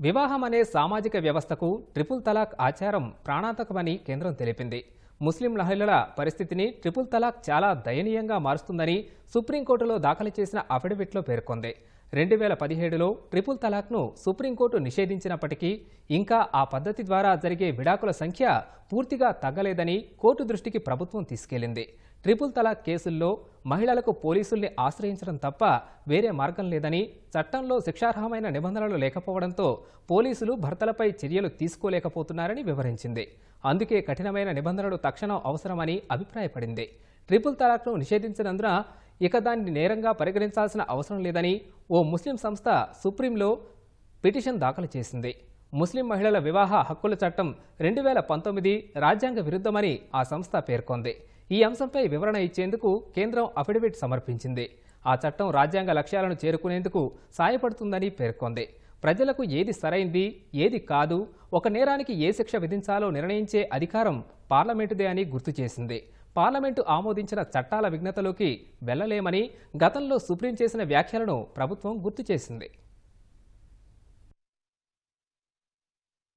వివాహం అనే సామాజిక వ్యవస్థకు ట్రిపుల్ తలాక్ ఆచారం ప్రాణాంతకమని కేంద్రం తెలిపింది. ముస్లిం మహిళల పరిస్థితిని ట్రిపుల్ తలాక్ చాలా దయనీయంగా మారుస్తుందని సుప్రీంకోర్టులో దాఖలు చేసిన అఫిడవిట్లో పేర్కొంది. రెండు వేల పదిహేడులో ట్రిపుల్ తలాక్ను సుప్రీంకోర్టు నిషేధించినప్పటికీ ఇంకా ఆ పద్ధతి ద్వారా జరిగే విడాకుల సంఖ్య పూర్తిగా తగ్గలేదని కోర్టు దృష్టికి ప్రభుత్వం తీసుకెళ్ళింది ట్రిపుల్ తలాక్ కేసుల్లో మహిళలకు పోలీసుల్ని ఆశ్రయించడం తప్ప వేరే మార్గం లేదని చట్టంలో శిక్షార్హమైన నిబంధనలు లేకపోవడంతో పోలీసులు భర్తలపై చర్యలు తీసుకోలేకపోతున్నారని వివరించింది. అందుకే కఠినమైన నిబంధనలు తక్షణం అవసరమని అభిప్రాయపడింది. ట్రిపుల్ తలాక్ను నిషేధించినందున ఇక దాన్ని నేరంగా పరిగణించాల్సిన అవసరం లేదని ఓ ముస్లిం సంస్థ సుప్రీంలో పిటిషన్ దాఖలు చేసింది. ముస్లిం మహిళల వివాహ హక్కుల చట్టం రెండు వేల పంతొమ్మిది రాజ్యాంగ విరుద్ధమని ఆ సంస్థ పేర్కొంది. ఈ అంశంపై వివరణ ఇచ్చేందుకు కేంద్రం అఫిడవిట్ సమర్పించింది. ఆ చట్టం రాజ్యాంగ లక్ష్యాలను చేరుకునేందుకు సాయపడుతుందని పేర్కొంది. ప్రజలకు ఏది సరైంది ఏది కాదు ఒక నేరానికి ఏ శిక్ష విధించాలో నిర్ణయించే అధికారం పార్లమెంటుదే అని గుర్తు చేసింది. పార్లమెంటు ఆమోదించిన చట్టాల విఘ్నతలోకి వెళ్ళలేమని గతంలో సుప్రీం చేసిన వ్యాఖ్యలను ప్రభుత్వం గుర్తు చేసింది.